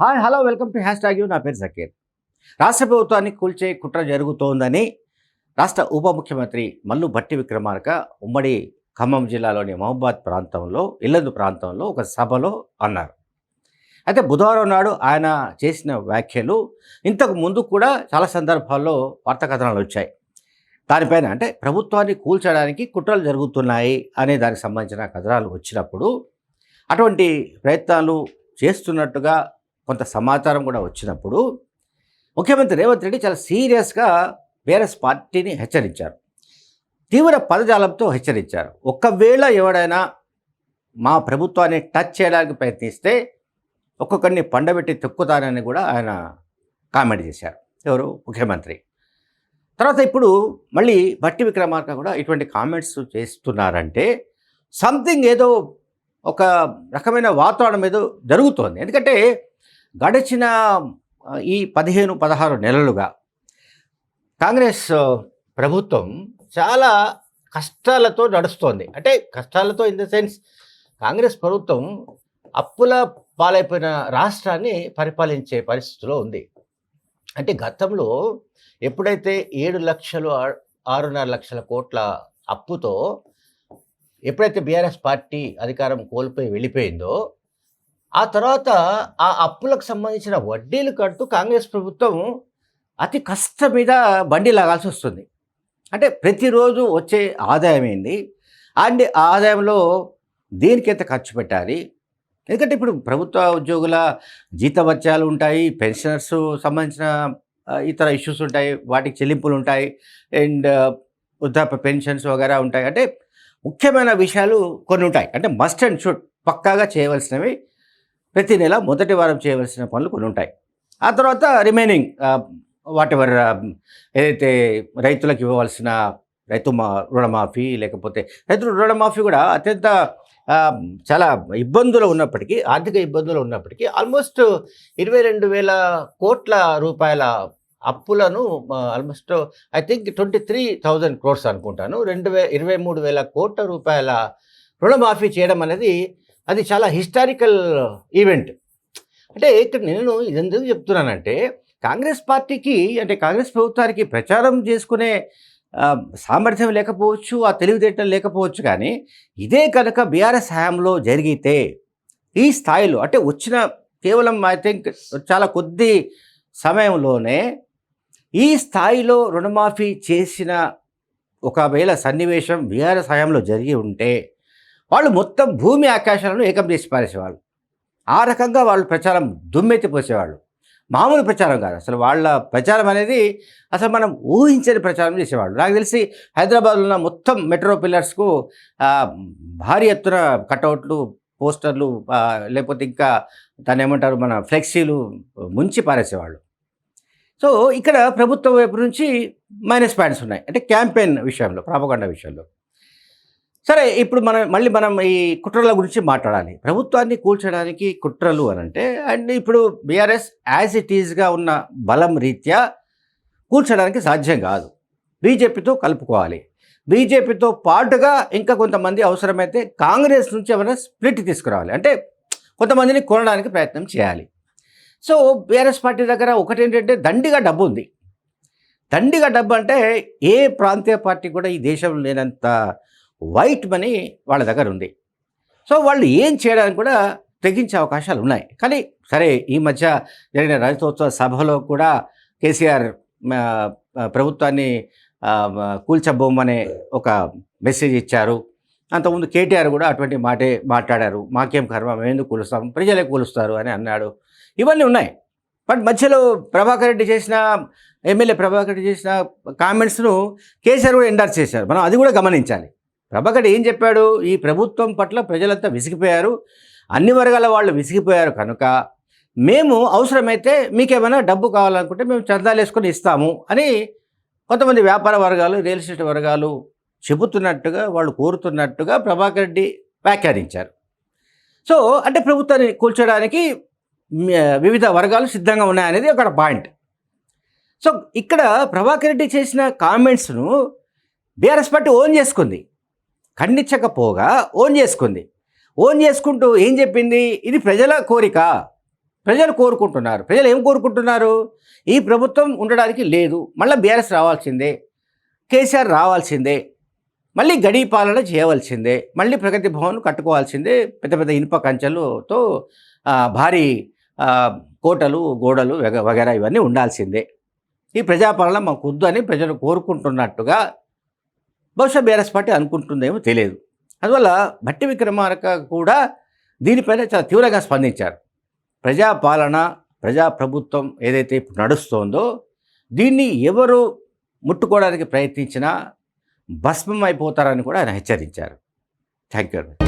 Hi hello welcome to hash tag నా పేరు జకీర్. రాష్ట్ర ప్రభుత్వాన్ని కూల్చే కుట్ర జరుగుతోందని రాష్ట్ర ఉప ముఖ్యమంత్రి మల్లు భట్టి విక్రమార్క ఉమ్మడి ఖమ్మం జిల్లాలోని మహబాద్ ప్రాంతంలో ఇల్లందు ప్రాంతంలో ఒక సభలో అన్నారు. అయితే బుధవారం నాడు ఆయన చేసిన వ్యాఖ్యలు ఇంతకు ముందు కూడా చాలా సందర్భాల్లో వార్తా కథనాలు వచ్చాయి. దానిపైన అంటే ప్రభుత్వాన్ని కూల్చడానికి కుట్రలు జరుగుతున్నాయి అనే దానికి సంబంధించిన కథనాలు వచ్చినప్పుడు అటువంటి ప్రయత్నాలు చేస్తున్నట్టుగా కొంత సమాచారం కూడా వచ్చినప్పుడు ముఖ్యమంత్రి రేవంత్ రెడ్డి చాలా సీరియస్గా బీఆర్ఎస్ పార్టీని హెచ్చరించారు. తీవ్ర పదజాలంతో హెచ్చరించారు. ఒక్కవేళ ఎవడైనా మా ప్రభుత్వాన్ని టచ్ చేయడానికి ప్రయత్నిస్తే ఒక్కొక్కరిని పండబెట్టి తొక్కుతానని కూడా ఆయన కామెంట్ చేశారు. ఎవరు? ముఖ్యమంత్రి. తర్వాత ఇప్పుడు మళ్ళీ భట్టి విక్రమార్క కూడా ఇటువంటి కామెంట్స్ చేస్తున్నారంటే సంథింగ్ ఏదో ఒక రకమైన వాతావరణం ఏదో జరుగుతోంది. ఎందుకంటే గడిచిన ఈ పదిహేను పదహారు నెలలుగా కాంగ్రెస్ ప్రభుత్వం చాలా కష్టాలతో నడుస్తోంది. అంటే కష్టాలతో ఇన్ ద సెన్స్ కాంగ్రెస్ ప్రభుత్వం అప్పుల పాలైపోయిన రాష్ట్రాన్ని పరిపాలించే పరిస్థితిలో ఉంది. అంటే గతంలో ఎప్పుడైతే ఏడు లక్షలు ఆరున్నర లక్షల కోట్ల అప్పుతో ఎప్పుడైతే బీఆర్ఎస్ పార్టీ అధికారం కోల్పోయి వెళ్ళిపోయిందో ఆ తర్వాత ఆ అప్పులకు సంబంధించిన వడ్డీలు కడుతూ కాంగ్రెస్ ప్రభుత్వం అతి కష్టం మీద బండి లాగాల్సి వస్తుంది. అంటే ప్రతిరోజు వచ్చే ఆదాయం ఏంది? అండ్ ఆ ఆదాయంలో దేనికి ఎంత ఖర్చు పెట్టాలి? ఎందుకంటే ఇప్పుడు ప్రభుత్వ ఉద్యోగుల జీతభత్యాలు ఉంటాయి పెన్షనర్స్ సంబంధించిన ఇతర ఇష్యూస్ ఉంటాయి వాటికి చెల్లింపులు ఉంటాయి అండ్ వృద్ధాప్య పెన్షన్స్ వగేరా ఉంటాయి. అంటే ముఖ్యమైన విషయాలు కొన్ని ఉంటాయి. అంటే మస్ట్ అండ్ షుడ్ పక్కాగా చేయవలసినవి ప్రతి నెల మొదటి వారం చేయవలసిన పనులు కొన్ని ఉంటాయి. ఆ తర్వాత రిమైనింగ్ వాట్ ఎవర్ ఏదైతే రైతులకు ఇవ్వవలసిన రైతు మా రుణమాఫీ లేకపోతే రైతులు రుణమాఫీ కూడా అత్యంత చాలా ఇబ్బందులు ఉన్నప్పటికీ ఆర్థిక ఇబ్బందులు ఉన్నప్పటికీ ఆల్మోస్ట్ ఇరవై రెండు వేల కోట్ల రూపాయల అప్పులను almost I think twenty three thousand crores అనుకుంటాను. రెండు వే ఇరవై మూడు వేల కోట్ల రూపాయల రుణమాఫీ చేయడం అనేది అది చాలా హిస్టారికల్ ఈవెంట్. అంటే ఇక్కడ నేను ఇది ఎందుకు చెప్తున్నానంటే కాంగ్రెస్ పార్టీకి అంటే కాంగ్రెస్ ప్రభుత్వానికి ప్రచారం చేసుకునే సామర్థ్యం లేకపోవచ్చు ఆ తెలివితేటలు లేకపోవచ్చు కానీ ఇదే కనుక బీఆర్ఎస్ హయాంలో జరిగితే ఈ స్థాయిలో అంటే వచ్చిన కేవలం ఐ థింక్ చాలా కొద్ది సమయంలోనే ఈ స్థాయిలో రుణమాఫీ చేసిన ఒకవేళ సన్నివేశం బీఆర్ఎస్ హయాంలో జరిగి ఉంటే వాళ్ళు మొత్తం భూమి ఆకాశాలను ఏకం చేసి పారేసేవాళ్ళు. ఆ రకంగా వాళ్ళు ప్రచారం దుమ్మెత్తి పోసేవాళ్ళు. మామూలు ప్రచారం కాదు. అసలు వాళ్ళ ప్రచారం అనేది అసలు మనం ఊహించని ప్రచారం చేసేవాళ్ళు. నాకు తెలిసి హైదరాబాద్లో ఉన్న మొత్తం మెట్రో పిల్లర్స్కు భారీ ఎత్తున కటౌట్లు పోస్టర్లు లేకపోతే ఇంకా దాన్ని ఏమంటారు మన ఫ్లెక్సీలు ముంచి పారేసేవాళ్ళు. సో ఇక్కడ ప్రభుత్వం వైపు నుంచి మైనస్ పాయింట్స్ ఉన్నాయి. అంటే క్యాంపెయిన్ విషయంలో ప్రాపగండ విషయంలో. సరే ఇప్పుడు మనం మళ్ళీ మనం ఈ కుట్రల గురించి మాట్లాడాలి. ప్రభుత్వాన్ని కూల్చడానికి కుట్రలు అని అంటే అండ్ ఇప్పుడు బీఆర్ఎస్ యాజ్ ఇట్ ఈజ్గా ఉన్న బలం రీత్యా కూల్చడానికి సాధ్యం కాదు. బీజేపీతో కలుపుకోవాలి. బీజేపీతో పాటుగా ఇంకా కొంతమంది అవసరమైతే కాంగ్రెస్ నుంచి ఏమైనా స్ప్లిట్ తీసుకురావాలి. అంటే కొంతమందిని కొనడానికి ప్రయత్నం చేయాలి. సో బీఆర్ఎస్ పార్టీ దగ్గర ఒకటేంటంటే దండిగా డబ్బు ఉంది. దండిగా డబ్బు అంటే ఏ ప్రాంతీయ పార్టీ కూడా ఈ దేశంలో లేనంత వైట్ మనీ వాళ్ళ దగ్గర ఉంది. సో వాళ్ళు ఏం చేయడానికి కూడా తెగించే అవకాశాలు ఉన్నాయి. కానీ సరే ఈ మధ్య జరిగిన రజతోత్సవ సభలో కూడా కేసీఆర్ ప్రభుత్వాన్ని కూల్చబోమనే ఒక మెసేజ్ ఇచ్చారు. అంతకుముందు కేటీఆర్ కూడా అటువంటి మాటే మాట్లాడారు. మాకేం కర్మ ఎందుకు కూలుస్తాం? ప్రజలే కూలుస్తారు అని అన్నాడు. ఇవన్నీ ఉన్నాయి. బట్ మధ్యలో ప్రభాకర్ రెడ్డి చేసిన ఎమ్మెల్యే ప్రభాకర్ రెడ్డి చేసిన కామెంట్స్ను కేసీఆర్ కూడా ఎండార్స్ చేశారు. మనం అది కూడా గమనించాలి. ప్రభాకర్ ఏం చెప్పాడు? ఈ ప్రభుత్వం పట్ల ప్రజలంతా విసిగిపోయారు. అన్ని వర్గాల వాళ్ళు విసిగిపోయారు కనుక మేము అవసరమైతే మీకేమైనా డబ్బు కావాలనుకుంటే మేము చందాలు వేసుకొని ఇస్తాము అని కొంతమంది వ్యాపార వర్గాలు రియల్ ఎస్టేట్ వర్గాలు చెబుతున్నట్టుగా వాళ్ళు కోరుతున్నట్టుగా ప్రభాకర్ రెడ్డి వ్యాఖ్యానించారు. సో అంటే ప్రభుత్వాన్ని కూల్చడానికి వివిధ వర్గాలు సిద్ధంగా ఉన్నాయనేది ఒక పాయింట్. సో ఇక్కడ ప్రభాకర్ రెడ్డి చేసిన కామెంట్స్ను బీఆర్ఎస్ పార్టీ ఓన్ చేసుకుంది. ఖండించకపోగా ఓన్ చేసుకుంది. ఓన్ చేసుకుంటూ ఏం చెప్పింది? ఇది ప్రజల కోరిక. ప్రజలు కోరుకుంటున్నారు. ప్రజలు ఏం కోరుకుంటున్నారు? ఈ ప్రభుత్వం ఉండడానికి లేదు. మళ్ళీ బీఆర్ఎస్ రావాల్సిందే. కేసీఆర్ రావాల్సిందే. మళ్ళీ గడి పాలన చేయవలసిందే. మళ్ళీ ప్రగతి భవన్ కట్టుకోవాల్సిందే. పెద్ద పెద్ద ఇనుప కంచెలతో భారీ కోటలు గోడలు వగ- వగేరా ఇవన్నీ ఉండాల్సిందే. ఈ ప్రజాపాలన మాకు వద్దు అని ప్రజలు కోరుకుంటున్నట్టుగా బహుశా బీఆర్ఎస్ పార్టీ అనుకుంటుందేమో తెలియదు. అందువల్ల భట్టి విక్రమార్క కూడా దీనిపైన చాలా తీవ్రంగా స్పందించారు. ప్రజాపాలన ప్రజాప్రభుత్వం ఏదైతే ఇప్పుడు నడుస్తోందో దీన్ని ఎవరు ముట్టుకోవడానికి ప్రయత్నించినా భస్మం అయిపోతారని కూడా ఆయన హెచ్చరించారు. Thank you